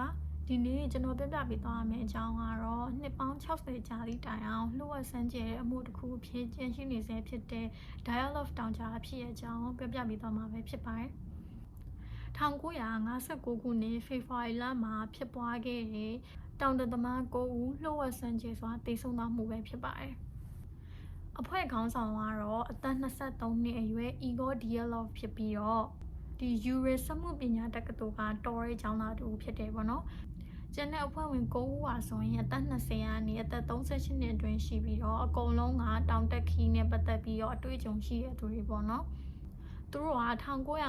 ပါဒီနေ့ကျွန်တော်ပြပြပေးသွားမယ့်အကြောင်းကတော့နှစ်ပေါင်း60ကြာသည့်တိုင်အောင်လှုပ်ဝက်ဆန်းကျဲတဲ့အမှုတစ်ခုအဖြစ်ကျန်ရှိနေစေဖြစ်တဲ့ Dialogue တောင်ကြားအဖြစ်ရဲ့အကြောင်းပြပြပေးသွားမှာပဲဖြစ်ပါတယ်1959ခုနှစ်ဖေဖော်ဝါရီလမှာဖြစ်ပွားခဲ့တဲ့တောင်တသမား9ဦးလှုပ်ဝက်ဆန်းကျဲစွာတိတ်ဆုံးသွားမှုပဲဖြစ်ပါတယ်အဖွဲ့ခေါင်းဆောင်ကတော့အသက်23နှစ်အရွယ် Igor Dialog ဖြစ်ပြီးတော့ ဒီ Ural စမှုပညာတက္ကသိုလ်ကတော်ရဲကျောင်းသားတူဖြစ်တယ်ပေါ့နော်။ကျန်တဲ့အဖွဲ့ဝင်9ဦးဟာဆိုရင်အသက်20ကနေအသက်38နှစ်အတွင်းရှိပြီးတော့အကုန်လုံးကတောင်တက်ခီးနဲ့ပတ်သက်ပြီးတော့အတွေ့အကြုံရှိတဲ့သူတွေပေါ့နော်။သူတို့က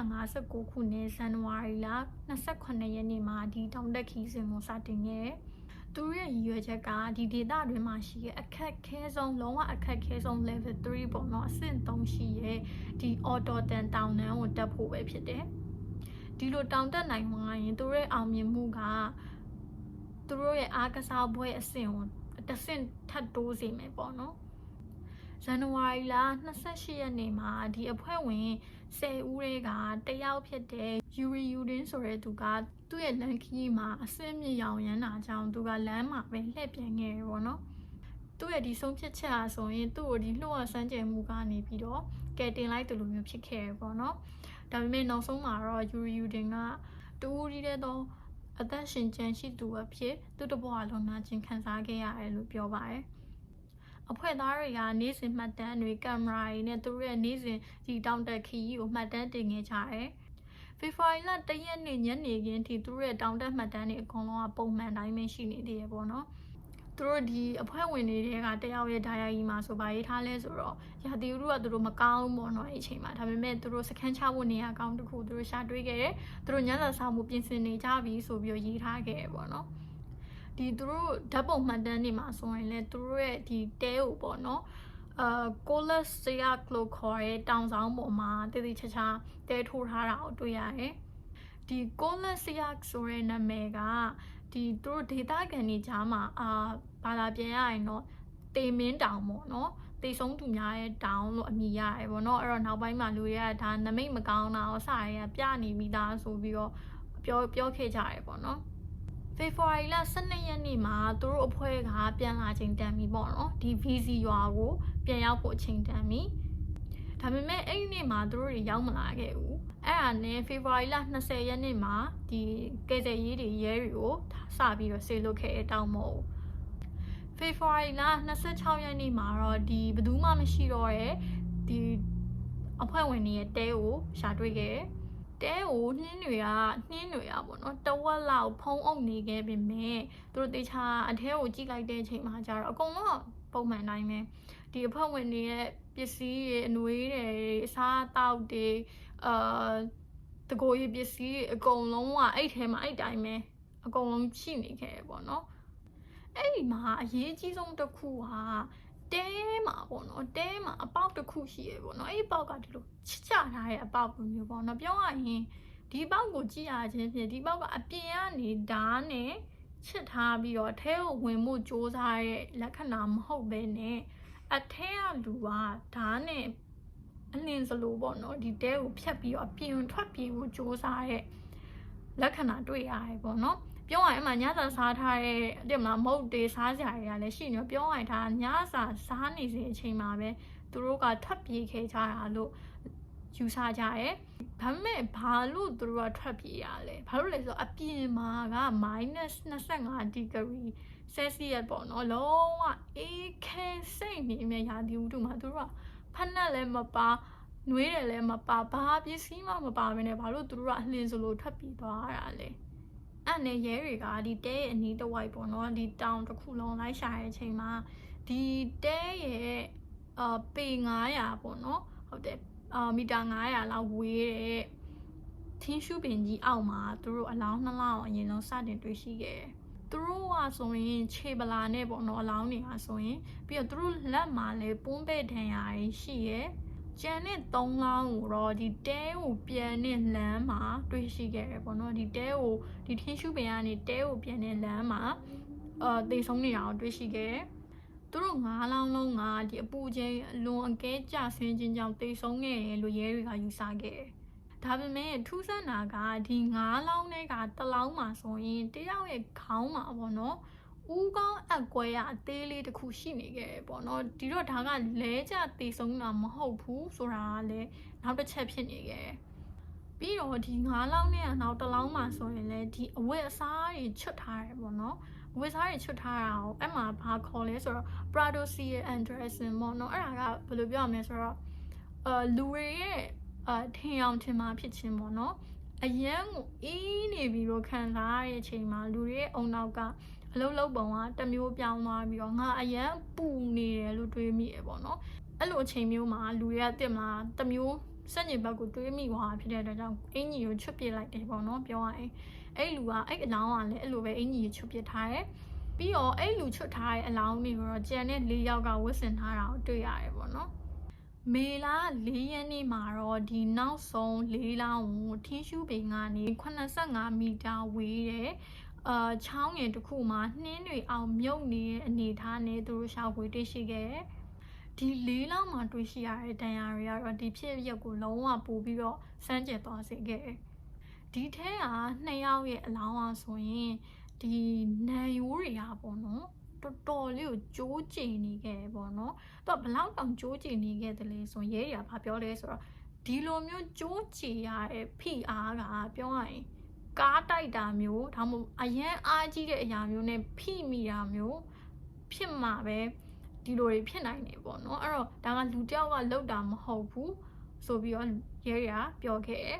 1959ခုနှစ်ဇန်နဝါရီလ28ရက်နေ့မှာဒီတောင်တက်ခီးစဉ်ကိုစတင်ခဲ့တယ်။ သူရဲ့ရည်ရွယ်ချက်ကဒီဒေတာတွင်မှာရှိတဲ့အခက်ခဲဆုံးလုံးဝအခက်ခဲဆုံး level 3ပေါ့နော်အဆင့်3ရှိရဲ့ဒီ auto တန်တောင်တန်းကိုတက်ဖို့ပဲဖြစ်တယ်ဒီလိုတောင်တက်နိုင်မှရင်သူတို့ရဲ့အောင်မြင်မှုကသူတို့ရဲ့အားကစားပွဲအဆင့်ကိုတစ်ဆင့်ထပ်တိုးစေမယ်ပေါ့နော် ဇန်နဝါရီလ28ရက်နေ့မှာဒီအဖွဲ့ဝင်10ဦးတွေကတယောက်ဖြစ်တဲ့ယူရီယူဒင်းဆိုတဲ့သူကသူ့ရဲ့လန်ခီမှာအဆင့်မြင့်ရောင်ရမ်းတာကြောင့်သူကလမ်းမှာပဲလှည့်ပြန်ခဲ့ရပေါ့နော်သူ့ရဲ့ဒီဆုံးဖြတ်ချက်အားဆိုရင်သူ့ကိုဒီလှုပ်ရဆန်းကျယ်မှုကနေပြီးတော့ကယ်တင်လိုက်တယ်လို့မျိုးဖြစ်ခဲ့ရပေါ့နော်ဒါပေမဲ့နောက်ဆုံးမှာတော့ယူရီယူဒင်ကတူရီတဲ့တော့အသက်ရှင်ကျန်ရှိသူအဖြစ်သူ့တဘွားလုံးနာကျင်ခံစားခဲ့ရတယ်လို့ပြောပါတယ် အဖွဲ့သားတွေကနေ့စဉ်မှတ်တမ်းတွေကင်မရာတွေနဲ့သူတို့ရဲ့နေ့စဉ်ဒီတောင်တက်ခီးကိုမှတ်တမ်းတင်ခဲ့ကြတယ်ဖေဖော်ဝါရီလ၁ရက်နေ့ညနေခင်းထိသူတို့ရဲ့တောင်တက်မှတ်တမ်းတွေအကုန်လုံးကပုံမှန်တိုင်းပဲရှိနေသေးရပေါ့နော်သူတို့ဒီအဖွဲ့ဝင်တွေကတယောက်ရဲ့ဒါယာကြီးမှာဆိုပါရေးထားလဲဆိုတော့ရာသီဥတုကသူတို့မကောင်းပေါ့နော်အဲ့အချိန်မှာဒါပေမဲ့သူတို့စခန်းချဖို့နေရာကောင်းတစ်ခုသူတို့ရှာတွေ့ခဲ့တယ်သူတို့ညစာစားမှုပြင်ဆင်နေကြပြီဆိုပြီးတော့ရေးထားခဲ့ရပေါ့နော် ဒီသူတို့ဓာတ်ပုံမှတ်တမ်းတွေမှာဆိုရင်လည်းသူတို့ရဲ့ဒီတဲကိုပေါ့နော်အာကိုလက်စယာကလိုခေါ်တဲ့တောင်ဆောင်ပေါ်မှာတည်တည်ချာချာတဲထိုးထားတာကိုတွေ့ရတယ်ဒီကိုလက်စယာဆိုတဲ့နာမည်ကဒီသူတို့ဒေတာကန်တွေကြားမှာအာဘာသာပြန်ရရင်တော့တေမင်းတောင်ပေါ့နော်တေဆုံးသူများရဲ့တောင်လို့အမည်ရတယ်ပေါ့နော်အဲ့တော့နောက်ပိုင်းမှာလူတွေကဒါနမိတ်မကောင်းတာရောစရရပြနေမိသားဆိုပြီးတော့ပြောပြောခဲ့ကြတယ်ပေါ့နော် ဖေဖော်ဝါရီလ12ရက်နေ့မှာသူတို့အဖွဲ့ကပြန်လာချိန်တန်ပြီပေါ့နော်ဒီ VC ရွာကိုပြန်ရောက်ဖို့ချိန်တန်ပြီဒါပေမဲ့အဲ့ဒီနေ့မှာသူတို့တွေရောက်မလာခဲ့ဘူးအဲ့ဒါနဲ့ဖေဖော်ဝါရီလ20ရက်နေ့မှာဒီကယ်ဆယ်ရေးတွေရဲတွေကိုစပြီးတော့ဆေးလုပ်ခဲ့တောင်းမို့ဖေဖော်ဝါရီလ26ရက်နေ့မှာတော့ဒီဘယ်သူမှမရှိတော့တဲ့ဒီအဖွဲ့ဝင်တွေရဲ့တဲကိုရှာတွေ့ခဲ့တဲ ကိုနှင်းတွေကနှင်းတွေကပေါ့နော်တဝက်လောက်ဖုံးအုပ်နေခဲ့ပေမဲ့သူတို့တေချာအထဲကိုကြည့်လိုက်တဲ့အချိန်မှာကျတော့အကုန်လုံးပုံမှန်တိုင်းပဲဒီအဖွဲ့ဝင်တွေရဲ့ပစ္စည်းတွေအနွေးတွေအစားအသောက်တွေအာတကိုရပစ္စည်းတွေအကုန်လုံးကအဲ့ထဲမှာအဲ့တိုင်းပဲအကုန်လုံးရှိနေခဲ့တယ်ပေါ့နော်အဲ့ဒီမှာအရေးကြီးဆုံးတစ်ခုက တဲမှာပေါ့နော်တဲမှာအပေါက်တစ်ခုရှိရပေါ့နော်အဲ့ဒီပေါက်ကဒီလိုချစ်ချထားတဲ့အပေါက်လိုမျိုးပေါ့နော်ပြောရရင်ဒီပေါက်ကိုကြည့်ရခြင်းဖြင့်ဒီပေါက်ကအပြင်ကနေဓာတ်နဲ့ချစ်ထားပြီးတော့အထဲကိုဝင်မှုစ조사ရဲ့လက္ခဏာမဟုတ်ဘဲနဲ့အထဲကလူကဓာတ်နဲ့အလင်းစလိုပေါ့နော်ဒီတဲကိုဖြတ်ပြီးတော့အပြင်ထွက်ပြေးဖို့စ조사ရဲ့လက္ခဏာတွေ့ရတယ်ပေါ့နော် ပြောရရင်အမှညစာစားထားတဲ့တဲ့မလားမဟုတ်တေးစားကြရလည်းရှိနေပြောရရင်ဒါညစာစားနေစဉ်အချိန်မှာပဲသူတို့ကထွက်ပြေးခဲ့ကြတာလို့ယူဆကြရဲဒါပေမဲ့ဘာလို့သူတို့ကထွက်ပြေးရလဲဘာလို့လဲဆိုတော့အပြင်မှာက -25 degree celsius ပေါ့နော်လုံးဝအေးခဲစိတ်နေမြရာသီဥတုမှာသူတို့ကဖက်နဲ့လည်းမပါနှွေးတယ်လည်းမပါဘာပစ္စည်းမှမပါဘဲနဲ့ဘာလို့သူတို့ကအလင်းစလိုထွက်ပြေးသွားရတာလဲ အဲ့နဲ့ရဲတွေကဒီတဲရဲ့အနီးတစ်ဝိုက်ပေါ့နော်ဒီတောင်တစ်ခုလုံးလိုက်ရှာတဲ့အချိန်မှာဒီတဲရဲ့အာပေ900ပေါ့နော်ဟုတ်တယ်အာမီတာ900လောက်ဝေးတဲ့ထင်းရှုပင်ကြီးအောက်မှာသူတို့အလောင်းနှစ်လောင်းအရင်ဆုံးစတင်တွေ့ရှိခဲ့တယ်သူတို့ကဆိုရင်ခြေပလာနဲ့ပေါ့နော်အလောင်းတွေကဆိုရင်ပြီးတော့သူတို့လက်မှာလည်းပွန်းပဲ့ဒဏ်ရာရှိရဲ့ ကျန်တဲ့၃လောင်းကိုတော့ဒီတဲကိုပြန်တဲ့လမ်းမှာတွေ့ရှိခဲ့တယ်ပေါ့နော်ဒီတဲကိုဒီထင်းရှုပင်ကနေတဲကိုပြန်တဲ့လမ်းမှာအာတေဆုံးနေတာကိုတွေ့ရှိခဲ့တယ်သူတို့ငါးလောင်းလုံးကဒီအပူချိန်အလွန်အကဲကျဆင်းခြင်းကြောင့်တိတ်ဆုံးခဲ့တယ်လို့ရဲတွေကယူဆခဲ့တယ်။ဒဒါပေမဲ့ထူးဆန်းတာကဒီငါးလောင်းတွေကတစ်လောင်းမှာဆိုရင်တယောက်ရဲ့ခေါင်းမှာပေါ့နော် ဦးကောင်းအက်ကွဲရအသေးလေးတစ်ခုရှိနေခဲ့တယ်ပေါ့နော်ဒီတော့ဒါကလဲကျတေဆုံးတာမဟုတ်ဘူးဆိုတာကလည်းနောက်တစ်ချက်ဖြစ်နေခဲ့တယ်ပြီးတော့ဒီငါးလောင်းနဲ့နောက်တစ်လောင်းမှာဆိုရင်လည်းဒီအဝတ်အစားတွေချွတ်ထားတယ်ပေါ့နော်အဝတ်အစားတွေချွတ်ထားတာကိုအဲ့မှာဘာခေါ်လဲဆိုတော့ Prado Sea and Dressing ပေါ့နော်အဲ့ဒါကဘယ်လိုပြောရမလဲဆိုတော့အာလူတွေရဲ့အာထင်အောင်ထင်မှာဖြစ်ခြင်းပေါ့နော်အရန်ကိုအေးနေပြီလို့ခံစားရတဲ့အချိန်မှာလူတွေရဲ့အုံနောက်က အလုံးလုံးပုံကတစ်မျိုးပြောင်းသွားပြီးတော့ငါအရန်ပူနေတယ်လို့တွေးမိရပေါ့နော်အဲ့လိုအချိန်မျိုးမှာလူတွေကတင်မလားတစ်မျိုးစက်ညင်ဘက်ကိုတွေးမိသွားဖြစ်တဲ့အတွက်ကြောင့်အင်ကြီးကိုချွတ်ပစ်လိုက်တယ်ပေါ့နော်ပြောရရင်အဲ့လူကအဲ့အလောင်းကလည်းအဲ့လိုပဲအင်ကြီးကိုချွတ်ပစ်ထားတယ်ပြီးတော့အဲ့လူချွတ်ထားတဲ့အလောင်းတွေကိုတော့ကြံတဲ့၄ယောက်ကဝတ်ဆင်ထားတာကိုတွေ့ရတယ်ပေါ့နော်မေလာ၄ရက်နေ့မှာတော့ဒီနောက်ဆုံး၄လောင်းကိုထင်းရှူးပင်ကနေ85မီတာဝေးတဲ့ အာချောင်းငယ်တစ်ခုမှာနှင်းတွေအောင်မြုပ်နေတဲ့အနေအထားနဲ့သူတို့ရှာဖွေတွေ့ရှိခဲ့တယ်ဒီလေးလောက်မှတွေ့ရှိရတဲ့တန်ရာတွေကတော့ဒီဖြစ်ရက်ကိုလုံးဝပို့ပြီးတော့စမ်းကြယ်သွားစေခဲ့တယ်ဒီထဲကနှစ်ယောက်ရဲ့အလောင်းအားဆိုရင်ဒီနံရိုးတွေကပေါ့နော်တော်တော်လေးကိုကြိုးကျင်နေခဲ့တယ်ပေါ့နော်။သူကဘလောက်တောင်ကြိုးကျင်နေခဲ့တယ်လဲဆိုရင်ရဲတွေကဘာပြောလဲဆိုတော့ဒီလိုမျိုးကြိုးကျင်ရတဲ့ဖိအားကပြောရရင် ကားတိုက်တာမျိုးဒါမှမဟုတ်အရန်အားကြီးတဲ့အရာမျိုးနဲ့ဖိမိတာမျိုးဖြစ်မှာပဲဒီလိုတွေဖြစ်နိုင်တယ်ပေါ့နော်အဲ့တော့ဒါကလူတယောက်ကလောက်တာမဟုတ်ဘူးဆိုပြီးတော့ရဲရပြောခဲ့တယ်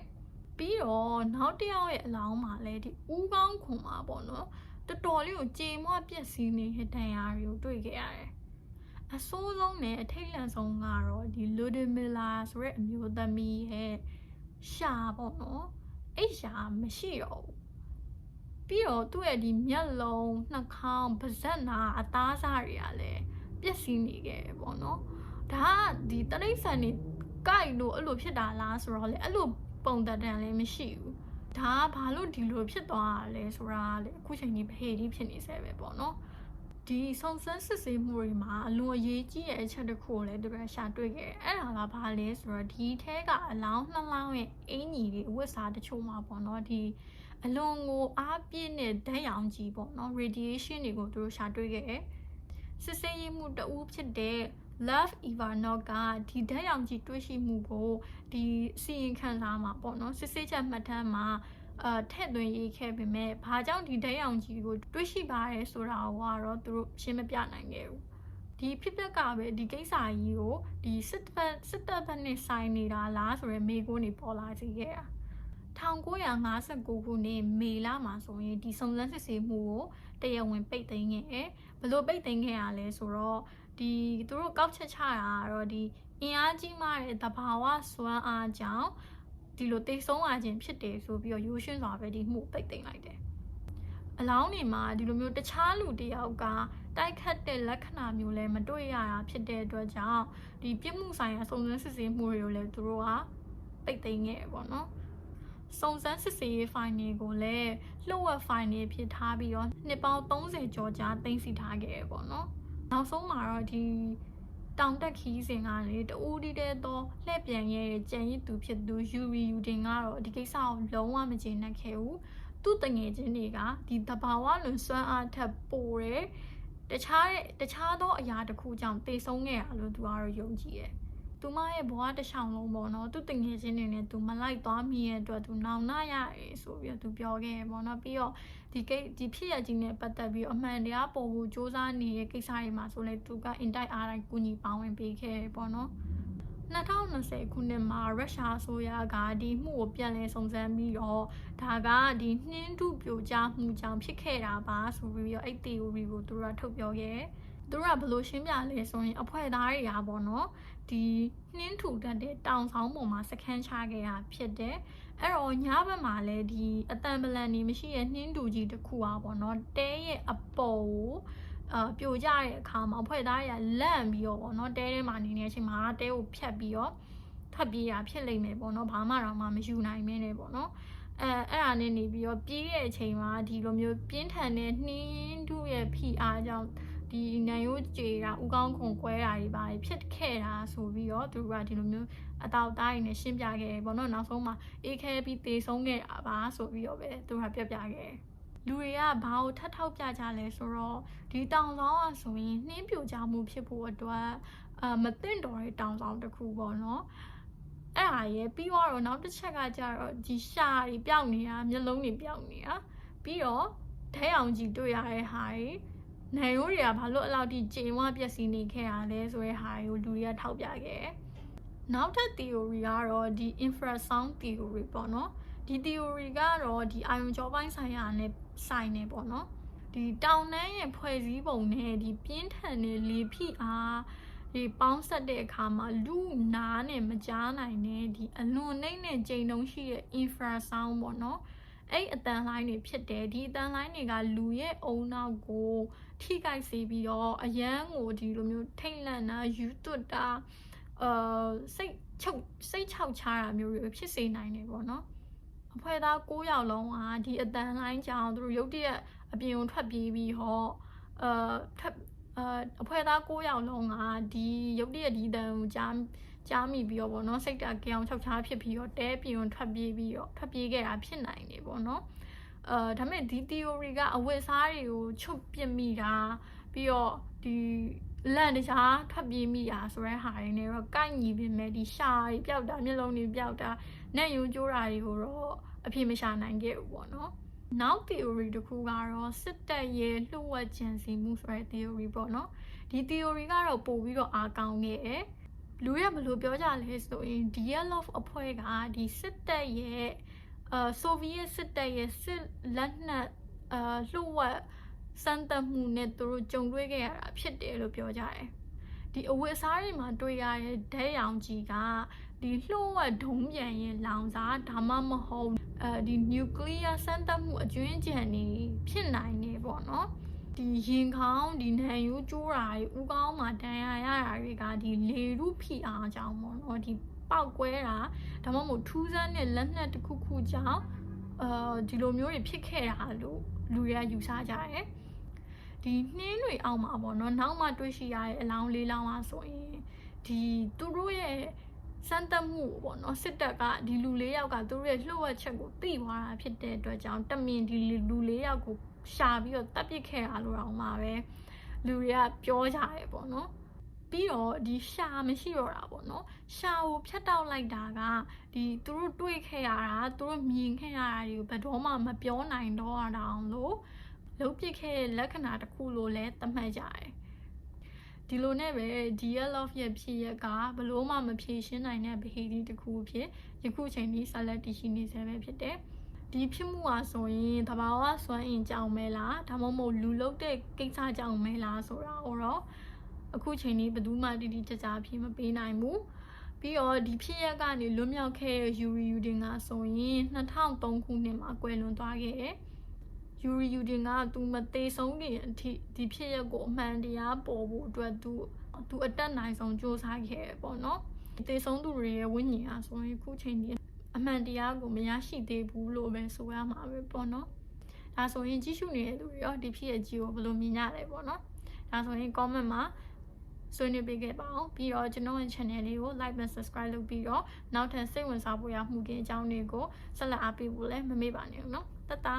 ပြီးတော့နောက်တစ်ယောက်ရဲ့အလောင်းမှာလည်းဒီဦးကောင်းခွန်မှာပေါ့နော်တော်တော်လေးကိုကြေမွပြက်စီးနေတဲ့ဒဏ်ရာတွေကိုတွေ့ခဲ့ရတယ်အဆိုးဆုံးနဲ့အထိတ်လန့်ဆုံးကတော့ဒီလူဒမီလာဆိုတဲ့အမျိုးသမီးရဲ့ရှာပေါ့နော် အဲ့ရှာမရှိတော့ဘူးပြီးတော့သူ့ရဲ့ဒီမျက်လုံးနှာခေါင်းပါးစပ်နာအသားစားတွေကလည်းပျက်စီးနေခဲ့တယ်ပေါ့နော်ဒါကဒီတရိတ်ဆန်နေကိုက်လို့အဲ့လိုဖြစ်တာလားဆိုတော့လေအဲ့လိုပုံတန်လည်းမရှိဘူးဒါကဘာလို့ဒီလိုဖြစ်သွားတာလဲဆိုတာကလေအခုချိန်ကြီးဖေးကြီးဖြစ်နေဆဲပဲပေါ့နော် ဒီဆုံစမ်းစစ်ဆေးမှုတွေမှာအလွန်အရေးကြီးတဲ့အချက်တစ်ခုကိုလည်းသူတို့ရှာတွေ့ခဲ့တယ်အဲ့ဒါကဘာလဲဆိုတော့ဒီထဲကအလောင်းနှစ်လောင်းရဲ့အင်ကြီးတွေအဝတ်စားတချို့မှာပေါ့နော်ဒီအလွန်ကိုအားပြည့်တဲ့ဓာတ်ရောင်ကြီးပေါ့နော် radiation တွေကိုသူတို့ရှာတွေ့ခဲ့တယ်စစ်ဆေးရေးမှုတဦးဖြစ်တဲ့ Love Ivanov ကဒီဓာတ်ရောင်ကြီးတွေ့ရှိမှုကိုဒီစီရင်ခံစားမှာပေါ့နော်စစ်ဆေးချက်မှတ်တမ်းမှာ အာထည့်သွင်းရေးခဲ့ပေမဲ့ဘာကြောင့်ဒီဓာတ်ရောင်ကြီးကိုတွေ့ရှိပါရဲဆိုတာကတော့သူတို့ရှင်းမပြနိုင်ခဲ့ဘူးဒီဖြစ်ပျက်ကပဲဒီကိစ္စကြီးကိုဒီစစ်တပ်စစ်တပ်ဘက်နဲ့ဆိုင်နေတာလားဆိုရယ်မေကိုနေပေါ်လာစေခဲ့တာ1959ခုနှစ်မေလမှာဆိုရင်ဒီစုံစမ်းစစ်ဆေးမှုကိုတရားဝင်ပိတ်သိမ်းခဲ့တယ်ဘလို့ပိတ်သိမ်းခဲ့ရလဲဆိုတော့ဒီသူတို့ကောက်ချက်ချတာကတော့ဒီအင်အားကြီးမားတဲ့တဘာဝစွမ်းအားကြောင့် ဒီလိုတိတ်ဆုံးလာခြင်းဖြစ်တယ်ဆိုပြီးတော့ရိုးရှင်းစွာပဲဒီမှုပိတ်သိမ်းလိုက်တယ်အလောင်းနေမှာဒီလိုမျိုးတခြားလူတယောက်ကတိုက်ခတ်တဲ့လက္ခဏာမျိုးလည်းမတွေ့ရတာဖြစ်တဲ့အတွက်ကြောင့်ဒီပြစ်မှုဆိုင်ရာစုံစမ်းစစ်ဆေးမှုတွေကိုလည်းသူတို့ကပိတ်သိမ်းခဲ့ပေါ့နော်စုံစမ်းစစ်ဆေးရေး file တွေကိုလည်းလှုပ်ဝက် file တွေဖြစ်ထားပြီးတော့နှစ်ပေါင်း30ကျော်ကြာသိမ်းဆည်းထားခဲ့ရပေါ့နော်နောက်ဆုံးမှာတော့ဒီ တောင်တက်ခီးစဉ်ကနေတူးတီးတဲ့တော့လှည့်ပြန်ရဲ့ကြံရည်သူဖြစ်သူယူရီယူတင်ကတော့ဒီကိစ္စကိုလုံးဝမကျေနပ်ခဲ့ဘူးသူ့တငယ်ချင်းတွေကဒီတဘာဝလွန်စွမ်းအားထက်ပိုတယ်တခြားတခြားသောအရာတစ်ခုကြောင့်တေဆုံးခဲ့ရလို့သူကတော့ယုံကြည်ရဲ့သူမရဲ့ဘဝတစ်ချောင်းလုံးပေါ့နော်သူတငယ်ချင်းတွေနဲ့သူမလိုက်သွားမိရဲ့အတွက်သူနောင်နာရရဲဆိုပြီးတော့သူပြောခဲ့ရပေါ့နော်ပြီးတော့ ဒီကိဒီဖြစ်ရကြီးနဲ့ပတ်သက်ပြီးအမှန်တရားပေါ်ဖို့စ조사နေတဲ့ကိစ္စတွေမှာဆိုလဲသူကအင်တိုက်အားတိုင်းကူညီပါဝင်ပေးခဲ့ပေါ့နော်2020ခုနှစ်မှာရုရှားအစိုးရကဒီမှုကိုပြန်လည်စုံစမ်းပြီးတော့ဒါကဒီနှင်းထုပြိုကျမှုကြောင့်ဖြစ်ခဲ့တာပါဆိုပြီးတော့အဲ့ theory ကိုသူတို့ကထုတ်ပြောခဲ့သူတို့ကဘလို့ရှင်းပြလဲဆိုရင်အဖွဲ့သားတွေကပေါ့နော်ဒီနှင်းထူတတ်တဲ့တောင်ဆောင်ပေါ်မှာစခန်းချခဲ့တာဖြစ်တယ် အဲ့တော့ညဘက်မှာလည်းဒီအတန်ပလန်နေမရှိရဲ့နှင်းတူကြီးတစ်ခုอ่ะပေါ့နော်တဲရဲ့အပေါ်ကိုအာပြိုကျတဲ့အခါမှာအဖွဲ့သားတွေကလန့်ပြီးတော့ပေါ့နော်တဲထဲမှာနေနေတဲ့အချိန်မှာတဲကိုဖြတ်ပြီးတော့ထပ်ပြေးတာဖြစ်လိမ့်မယ်ပေါ့နော်ဘာမှတော့မှမယူနိုင်မင်းနဲ့ပေါ့နော်အဲအဲ့ဒါနဲ့နေပြီးတော့ပြေးတဲ့အချိန်မှာဒီလိုမျိုးပြင်းထန်တဲ့နှင်းတူရဲ့ဖိအားကြောင့် ဒီနိုင်ရိုးကြေတာဥကောင်းခွန်ကွဲတာတွေပါဖြစ်ခဲ့တာဆိုပြီးတော့သူတို့ကဒီလိုမျိုးအတောက်တိုင်းနဲ့ရှင်းပြခဲ့တယ်ပေါ့နော်နောက်ဆုံးမှာအေးခဲပြီးတေဆုံးခဲ့တာပါဆိုပြီးတော့ပဲသူကပြပြခဲ့တယ်လူတွေကဘာကိုထပ်ထောက်ပြကြလဲဆိုတော့ဒီတောင်ဆောင်อ่ะဆိုရင်နှင်းပြိုကြမှုဖြစ်ဖို့အတွက်အမသိမ့်တော်တဲ့တောင်ဆောင်တစ်ခုပေါ့နော်အဲ့ဟာရယ်ပြီးတော့နောက်တစ်ချက်ကကြတော့ဒီရှာတွေပျောက်နေတာမျက်လုံးတွေပျောက်နေတာပြီးတော့ထဲအောင်ကြီးတွေ့ရတဲ့ဟာတွေ နိုင်ရိုးတွေကဘာလို့အလောက်ထိကျင်ဝပျက်စီးနေခဲ့ရလဲဆိုတဲ့ဟာတွေကိုလူတွေကထောက်ပြခဲ့တယ်နောက်ထပ် theory ကတော့ဒီ infrasound theory ပေါ့နော်ဒီ theory ကတော့ဒီအာယုံကြောပိုင်းဆိုင်ရာနဲ့ဆိုင်နေပေါ့နော်ဒီတောင်တန်းရဲ့ဖွဲ့စည်းပုံနဲ့ဒီပြင်းထန်တဲ့လေဖိအားဒီပေါင်းဆက်တဲ့အခါမှာလူနာနဲ့မကြားနိုင်တဲ့ဒီအလွန်နှိမ့်တဲ့ကြိမ်တုံးရှိတဲ့ infrasound ပေါ့နော် အဲ့အတန်လိုင်းတွေဖြစ်တယ်ဒီအတန်လိုင်းတွေကလူရဲ့အုံနောက်ကိုထိခိုက်စေပြီးတော့အရန်ကိုဒီလိုမျိုးထိတ်လန့်တာယူသွတ်တာအာစိတ်ချုပ်စိတ်ချောက်ချတာမျိုးတွေဖြစ်စေနိုင်တယ်ပေါ့နော်အဖွဲသား9ယောက်လုံးကဒီအတန်လိုင်းကြောင့်သူတို့ရုတ်တရက်အပြင်ကိုထွက်ပြေးပြီးဟောအာထွက်အာအဖွဲသား9ယောက်လုံးကဒီရုတ်တရက်ဒီတန်ကိုကြား ကြားမိပြီးတော့ဗောနော်စိတ်တကြောင်ချောက်ချားဖြစ်ပြီးတော့တဲပြင်ကိုထွက်ပြေးပြီးတော့ထွက်ပြေးခဲ့တာဖြစ်နိုင်တယ်ဗောနော်အာဒါပေမဲ့ဒီ theory ကအဝတ်စားတွေကိုချုပ်ပစ်မိတာပြီးတော့ဒီလန့်တခြားထွက်ပြေးမိတာဆိုတဲ့ဟာတွေနဲ့တော့ကိုက်ညီပြီမဲ့ဒီရှာတွေပျောက်တာမျက်လုံးတွေပျောက်တာနဲ့ယူကျိုးတာတွေကိုတော့အပြေမရှာနိုင်ခဲ့ဘူးပေါ့နော်နောက် theory တစ်ခုကတော့စစ်တပ်ရဲ့လှုပ်ဝက်ကြံစီမှုဆိုတဲ့ theory ပေါ့နော်ဒီ theory ကတော့ပို့ပြီးတော့အားကောင်းခဲ့တယ် လူရဘယ်လိုပြောကြလဲဆိုရင် DLF အဖွဲ့ကဒီစစ်တပ်ရဲ့အာဆိုဗီယက်စစ်တပ်ရဲ့စစ်လက်နက်အာလှုပ်ဝက်စမ်းသပ်မှုနဲ့သူတို့ကြုံတွေ့ခဲ့ရတာဖြစ်တယ်လို့ပြောကြတယ်ဒီအဝတ်အစားတွေမှာတွေ့ရတဲ့ဓာတ်ရောင်ကြီးကဒီလှို့ဝက်ဒုံးပြန်ရဲ့လောင်စာဒါမှမဟုတ်အဲဒီ nuclear စမ်းသပ်မှုအကျွင်းကြံနေဖြစ်နိုင်နေပေါ့နော် ဒီရင်ခေါင်းဒီနံယူးကျိုးတာတွေဥကောင်းမှာတန်ရရတာတွေကဒီလေရုဖိအားကြောင့်ပေါ့နော်ဒီပောက်ကွဲတာဒါမှမဟုတ်ထူးဆန်းတဲ့လက်နက်တစ်ခုခုကြောင့်အာဒီလိုမျိုးတွေဖြစ်ခဲ့တာလို့လူတွေကယူဆကြတယ်ဒီနှင်းတွေအောက်မှာပေါ့နော်နောက်မှတွေ့ရှိရတဲ့အလောင်းလေးလောင်းอ่ะဆိုရင်ဒီသူတို့ရဲ့ စမ်းသပ်မှုပေါ့နော်စစ်တပ်ကဒီလူလေးယောက်ကသူတို့ရဲ့လှုပ်ဝက်ချက်ကိုသိသွားတာဖြစ်တဲ့အတွက်ကြောင့်တမင်ဒီလူလေးယောက်ကိုရှာပြီးတော့တပ်ပစ်ခဲ့တာလို့တော့မှပဲလူတွေကပြောကြတယ်ပေါ့နော်ပြီးတော့ဒီရှာမရှိတော့တာပေါ့နော်ရှာကိုဖြတ်တောက်လိုက်တာကဒီသူတို့တွေးခဲ့ရတာသူတို့မြင်ခဲ့ရတာတွေကိုဘယ်တော့မှမပြောနိုင်တော့တာအောင်လို့လုံးပစ်ခဲ့တဲ့လက္ခဏာတစ်ခုလို့လည်းသတ်မှတ်ကြတယ် ဒီလိုနဲ့ပဲ DL of ရဲ့ဖြစ်ရကဘလို့မှမဖြေရှင်းနိုင်တဲ့ behavior တစ်ခုဖြစ်ယခုချိန်นี้ဆက်လက်တည်ရှိနေဆဲပဲဖြစ်တယ်ဒီဖြစ်မှုဟာဆိုရင်တဘာဝစွမ်းအင်ကြောင့်မဲလားဒါမှမဟုတ်လူလုတ်တဲ့ကိစ္စကြောင့်မဲလားဆိုတာတော့အခုချိန်นี้ဘယ်သူမှတိတိကျကျအဖြေမပေးနိုင်ဘူးပြီးတော့ဒီဖြစ်ရက်ကနေလွတ်မြောက်ခဲ့တဲ့ယူရီယူတင်ကဆိုရင်2003ခုနှစ်မှာကွယ်လွန်သွားခဲ့တယ် ယူရီယူတင်ကသူမသေးဆုံးခင်အထိဒီဖြစ်ရက်ကိုအမှန်တရားပေါ်ဖို့အတွက်သူသူအတက်နိုင်ဆုံးစ조사ခဲ့ရပေါ့နော်သေဆုံးသူတွေရဲ့ဝိညာဉ်အားဆိုရင်ခုချိန်ဒီအမှန်တရားကိုမရရှိသေးဘူးလို့ပဲဆိုရမှာပဲပေါ့နော်ဒါဆိုရင်ကြည့်ရှုနေတဲ့သူတွေရောဒီဖြစ်ရဲ့ကြီးကိုဘယ်လိုမြင်ကြလဲပေါ့နော်ဒါဆိုရင် comment မှာဆွေးနွေးပေးခဲ့ပါအောင်ပြီးတော့ကျွန်တော်ရဲ့ channel လေးကို like နဲ့ subscribe လုပ်ပြီးတော့နောက်ထပ်စိတ်ဝင်စားဖို့ရမှုကင်းအကြောင်းတွေကိုဆက်လက်အားပေးဖို့လည်းမမေ့ပါနဲ့နော်တတ်တာ